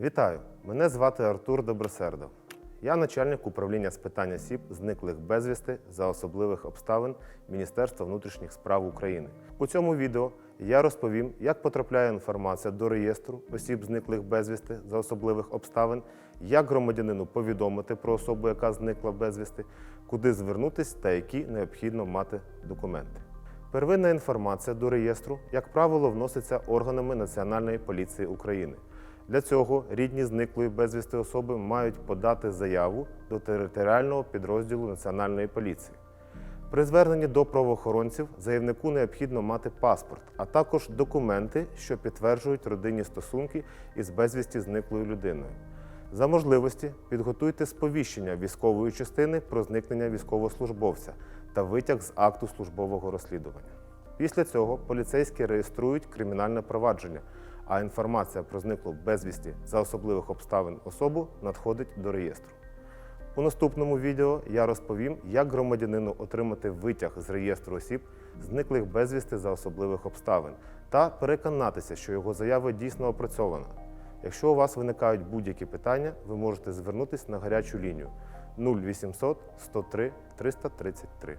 Вітаю! Мене звати Артур Добросердо. Я начальник управління з питань осіб, зниклих безвісти за особливих обставин Міністерства внутрішніх справ України. У цьому відео я розповім, як потрапляє інформація до реєстру осіб, зниклих безвісти за особливих обставин, як громадянину повідомити про особу, яка зникла безвісти, куди звернутися та які необхідно мати документи. Первинна інформація до реєстру, як правило, вноситься органами Національної поліції України. Для цього рідні зниклої безвісти особи мають подати заяву до територіального підрозділу Національної поліції. При зверненні до правоохоронців заявнику необхідно мати паспорт, а також документи, що підтверджують родинні стосунки із безвісті зниклою людиною. За можливості підготуйте сповіщення військової частини про зникнення військовослужбовця та витяг з акту службового розслідування. Після цього поліцейські реєструють кримінальне провадження, а інформація про зниклу безвісті за особливих обставин особу надходить до реєстру. У наступному відео я розповім, як громадянину отримати витяг з реєстру осіб, зниклих безвісти за особливих обставин, та переконатися, що його заява дійсно опрацьована. Якщо у вас виникають будь-які питання, ви можете звернутися на гарячу лінію 0800 103 333.